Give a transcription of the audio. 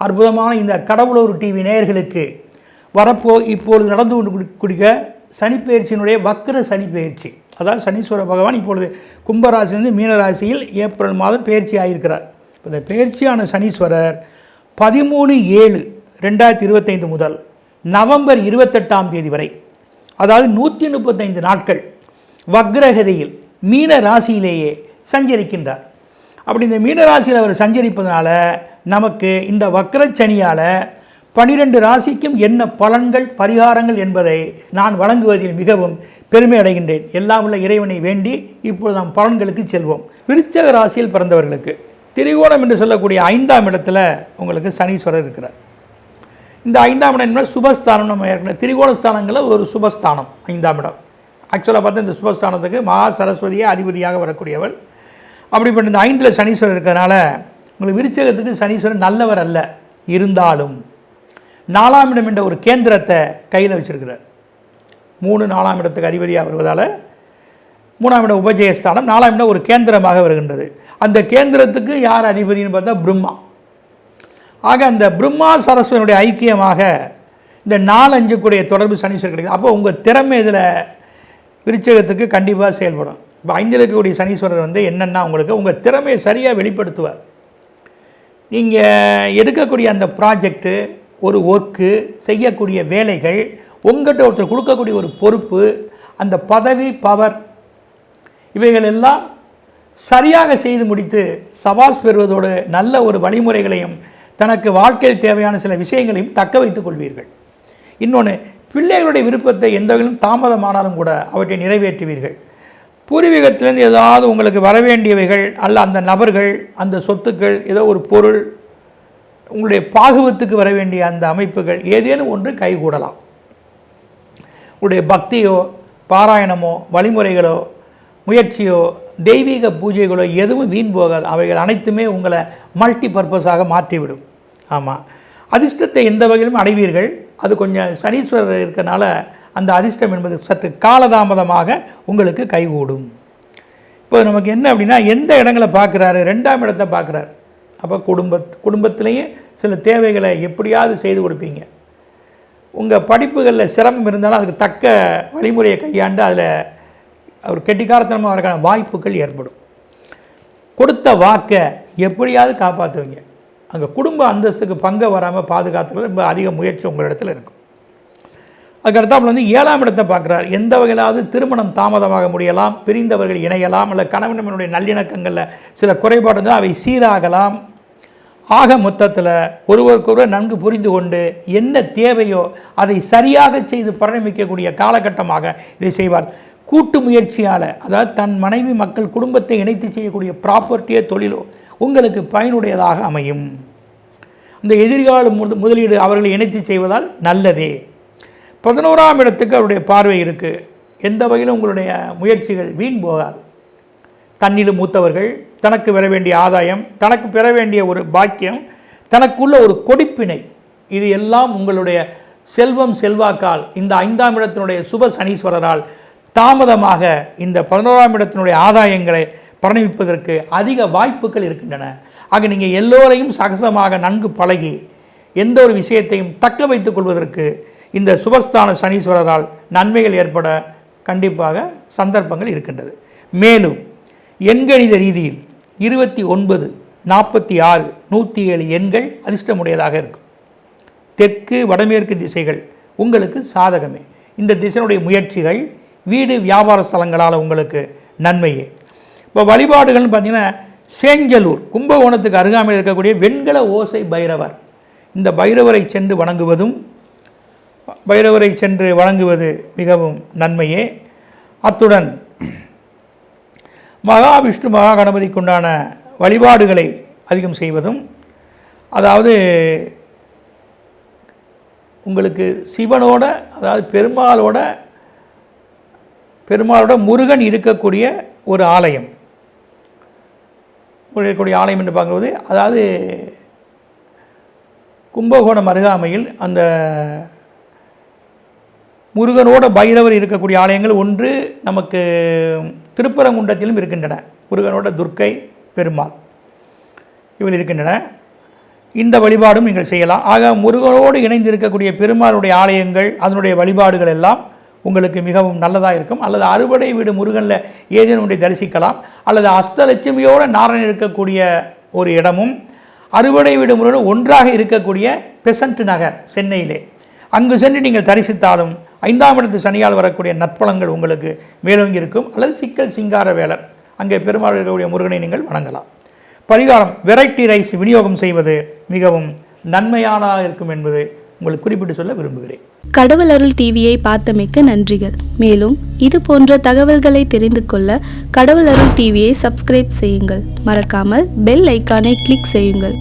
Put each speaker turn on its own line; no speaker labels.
அற்புதமான இந்த கடவுளூர் டிவி நேயர்களுக்கு வரப்போ இப்பொழுது நடந்து கொண்டு குடிக்க சனிப்பெயர்ச்சியினுடைய வக்ர சனிப்பெயர்ச்சி. அதாவது சனீஸ்வர பகவான் இப்பொழுது கும்பராசிலிருந்து மீனராசியில் ஏப்ரல் மாதம் பயிற்சி ஆகியிருக்கிறார் இந்த பயிற்சியான சனீஸ்வரர் பதிமூணு ஏழு ரெண்டாயிரத்தி இருபத்தைந்து முதல் நவம்பர் இருபத்தெட்டாம் தேதி வரை அதாவது நூற்றி முப்பத்தைந்து நாட்கள் வக்ரகதியில் மீன ராசியிலேயே சஞ்சரிக்கின்றார். அப்படி இந்த மீனராசியில் அவர் சஞ்சரிப்பதனால நமக்கு இந்த வக்கரச்சனியால் பனிரெண்டு ராசிக்கும் என்ன பலன்கள் பரிகாரங்கள் என்பதை நான் வழங்குவதில் மிகவும் பெருமை அடைகின்றேன். எல்லாம் உள்ள இறைவனை வேண்டி இப்பொழுது நாம் பலன்களுக்கு செல்வோம். விருச்சக ராசியில் பிறந்தவர்களுக்கு திரிகோணம் என்று சொல்லக்கூடிய ஐந்தாம் இடத்துல உங்களுக்கு சனீஸ்வரர் இருக்கிறார். இந்த ஐந்தாம் இடம் என்ன சுபஸ்தானம். நம்ம ஏற்கனவே திரிகோணஸ்தானங்களில் ஒரு சுபஸ்தானம் ஐந்தாம் இடம். ஆக்சுவலாக பார்த்தா இந்த சுபஸ்தானத்துக்கு மகா சரஸ்வதியே அதிபதியாக வரக்கூடியவள். அப்படிப்பட்ட இந்த ஐந்தில் சனீஸ்வரர் இருக்கிறதுனால உங்களுக்கு விருச்சகத்துக்கு சனீஸ்வரன் நல்லவர் அல்ல இருந்தாலும் நாலாம் இடம் என்ற ஒரு கேந்திரத்தை கையில் வச்சிருக்கிறார். மூணு நாலாம் இடத்துக்கு அதிபதியாக வருவதால் மூணாம் இடம் உபஜயஸ்தானம் நாலாம் இடம் ஒரு கேந்திரமாக வருகின்றது. அந்த கேந்திரத்துக்கு யார் அதிபதினு பார்த்தா பிரம்மா. ஆக அந்த பிரம்மா சரஸ்வனுடைய ஐக்கியமாக இந்த நாலஞ்சு கூடிய தொடர்பு சனீஸ்வரர் கிடைக்குது. அப்போ உங்கள் திறமை இதில் விருச்சகத்துக்கு கண்டிப்பாக செயல்படும். இப்போ ஐந்தில் இருக்கக்கூடிய சனீஸ்வரர் வந்து என்னென்னா உங்களுக்கு உங்கள் திறமையை சரியாக வெளிப்படுத்துவார். நீங்கள் எடுக்கக்கூடிய அந்த ப்ராஜெக்ட்டு ஒரு ஒர்க்கு செய்யக்கூடிய வேலைகள் உங்கள்கிட்ட ஒருத்தர் கொடுக்கக்கூடிய ஒரு பொறுப்பு அந்த பதவி பவர் இவைகள் எல்லாம் சரியாக செய்து முடித்து சபாஸ் பெறுவதோடு நல்ல ஒரு வழிமுறைகளையும் தனக்கு வாழ்க்கையில் தேவையான சில விஷயங்களையும் தக்க வைத்துக் கொள்வீர்கள். இன்னொன்று பிள்ளைகளுடைய விருப்பத்தை எந்த வகையிலும் தாமதமானாலும் கூட அவற்றை நிறைவேற்றுவீர்கள். பூர்வீகத்திலேருந்து ஏதாவது உங்களுக்கு வரவேண்டியவைகள் அல்ல அந்த நபர்கள் அந்த சொத்துக்கள் ஏதோ ஒரு பொருள் உங்களுடைய பாகுவத்துக்கு வர வேண்டிய அந்த அமைப்புகள் ஏதேனும் ஒன்று கைகூடலாம். உங்களுடைய பக்தியோ பாராயணமோ வழிமுறைகளோ முயற்சியோ தெய்வீக பூஜைகளோ எதுவும் வீண் போகாது. அவைகள் அனைத்துமே உங்களை மல்டி பர்பஸாக மாற்றிவிடும். ஆமாம் அதிர்ஷ்டத்தை எந்த வகையிலும் அடைவீர்கள். அது கொஞ்சம் சனீஸ்வரர் இருக்கனால அந்த அதிர்ஷ்டம் என்பது சற்று காலதாமதமாக உங்களுக்கு கைகூடும். இப்போ நமக்கு என்ன அப்படின்னா எந்த இடங்களை பார்க்குறாரு? ரெண்டாம் இடத்த பார்க்குறாரு. அப்போ குடும்ப குடும்பத்திலையும் சில தேவைகளை எப்படியாவது செய்து கொடுப்பீங்க. உங்கள் படிப்புகளில் சிரமம் இருந்தாலும் அதுக்கு தக்க வழிமுறையை கையாண்டு அதில் அவர் கெட்டிக்காரத்தனமாக வரக்கான வாய்ப்புகள் ஏற்படும். கொடுத்த வாக்கை எப்படியாவது காப்பாற்றுவீங்க அங்கே குடும்ப அந்தஸ்துக்கு பங்கு வராமல் பாதுகாத்துக்கிறது ரொம்ப அதிக முயற்சி உங்களிடத்தில் இருக்கும். அதுக்கடுத்தாப்புல வந்து ஏழாம் இடத்தை பார்க்குறார். எந்த வகையிலாவது திருமணம் தாமதமாக முடியலாம் பிரிந்தவர்கள் இணையலாம் அல்ல கணவனுடைய நல்லிணக்கங்களில் சில குறைபாடு இருந்தால் அவை சீராகலாம். ஆக மொத்தத்தில் ஒருவருக்கொருவர் நன்கு புரிந்து கொண்டு என்ன தேவையோ அதை சரியாக செய்து பரிணமிக்கக்கூடிய காலகட்டமாக இதை செய்வார். கூட்டு முயற்சியால் அதாவது தன் மனைவி மக்கள் குடும்பத்தை இணைத்து செய்யக்கூடிய ப்ராப்பர்ட்டியோ தொழிலோ உங்களுக்கு பயனுடையதாக அமையும். இந்த எதிர்கால முத முதலீடு அவர்களை இணைத்து செய்வதால் நல்லதே. பதினோராம் இடத்துக்கு அவருடைய பார்வை இருக்குது எந்த வகையிலும் உங்களுடைய முயற்சிகள் வீண் போகாது. தன்னிலும் மூத்தவர்கள் தனக்கு பெற வேண்டிய ஆதாயம் தனக்கு பெற வேண்டிய ஒரு பாக்கியம் தனக்குள்ள ஒரு கொடுப்பினை இது எல்லாம் உங்களுடைய செல்வம் செல்வாக்கால் இந்த ஐந்தாம் இடத்தினுடைய சுப சனீஸ்வரரால் தாமதமாக இந்த பதினோராம் இடத்தினுடைய ஆதாயங்களை பரணிவிப்பதற்கு அதிக வாய்ப்புகள் இருக்கின்றன. ஆக நீங்கள் எல்லோரையும் சகசமாக நன்கு பழகி எந்த ஒரு விஷயத்தையும் தக்க வைத்துக் கொள்வதற்கு இந்த சுபஸ்தான சனீஸ்வரரால் நன்மைகள் ஏற்பட கண்டிப்பாக சந்தர்ப்பங்கள் இருக்கின்றது. மேலும் எண்கணித ரீதியில் இருபத்தி ஒன்பது நாற்பத்தி ஆறு நூற்றி ஏழு எண்கள் அதிர்ஷ்டமுடையதாக இருக்கும். தெற்கு வடமேற்கு திசைகள் உங்களுக்கு சாதகமே. இந்த திசையினுடைய முயற்சிகள் வீடு வியாபார ஸ்தலங்களால் உங்களுக்கு நன்மையே. இப்போ வழிபாடுகள்னு பார்த்தீங்கன்னா சேஞ்சலூர் கும்பகோணத்துக்கு அருகாமையில் இருக்கக்கூடிய வெண்கல ஓசை பைரவர். இந்த பைரவரை சென்று வணங்குவதும் பைரவரை சென்று வணங்குவது மிகவும் நன்மையே. அத்துடன் மகாவிஷ்ணு மகா கணபதிக்குண்டான வழிபாடுகளை அதிகம் செய்வதும் அதாவது உங்களுக்கு சிவனோட அதாவது பெருமாளோட பெருமாளோட முருகன் இருக்கக்கூடிய ஒரு ஆலயம். இருக்கக்கூடிய ஆலயம் என்று பார்க்கும்போது அதாவது கும்பகோணம் அருகாமையில் அந்த முருகனோட பைரவர் இருக்கக்கூடிய ஆலயங்கள் ஒன்று நமக்கு திருப்பரங்குன்றத்திலும் இருக்கின்றன. முருகனோட துர்க்கை பெருமாள் இவள் இருக்கின்றன. இந்த வழிபாடும் நீங்கள் செய்யலாம். ஆக முருகனோடு இணைந்து இருக்கக்கூடிய பெருமாளுடைய ஆலயங்கள் அதனுடைய வழிபாடுகள் எல்லாம் உங்களுக்கு மிகவும் நல்லதாக இருக்கும். அல்லது அறுபடை வீடு முருகனில் ஏதேனும் ஒன்றை தரிசிக்கலாம். அல்லது அஷ்டலட்சுமியோடு நாரன் இருக்கக்கூடிய ஒரு இடமும் அறுவடை வீடு முருகன் ஒன்றாக இருக்கக்கூடிய பெசன்ட் நகர் சென்னையிலே. அங்கு சென்று நீங்கள் தரிசித்தாலும் ஐந்தாம் இடத்து சனியால் வரக்கூடிய நற்பலங்கள் உங்களுக்கு மேலோங்கி இருக்கும் அல்லது சிக்கல் சிங்கார வேலர் அங்கே பெருமாள் இருக்கக்கூடிய முருகனை நீங்கள் வணங்கலாம். பரிகாரம் வெரைட்டி ரைஸ் விநியோகம் செய்வது மிகவும் நன்மையானதாக இருக்கும் என்பது உங்களுக்கு குறிப்பிட்டு சொல்ல விரும்புகிறேன்.
கடவுள் அருள் டிவியை பார்த்தமைக்க நன்றிகள். மேலும் இது போன்ற தகவல்களை தெரிந்து கொள்ள கடவுள் அருள் டிவியை சப்ஸ்கிரைப் செய்யுங்கள். மறக்காமல் பெல் ஐக்கானை கிளிக் செய்யுங்கள்.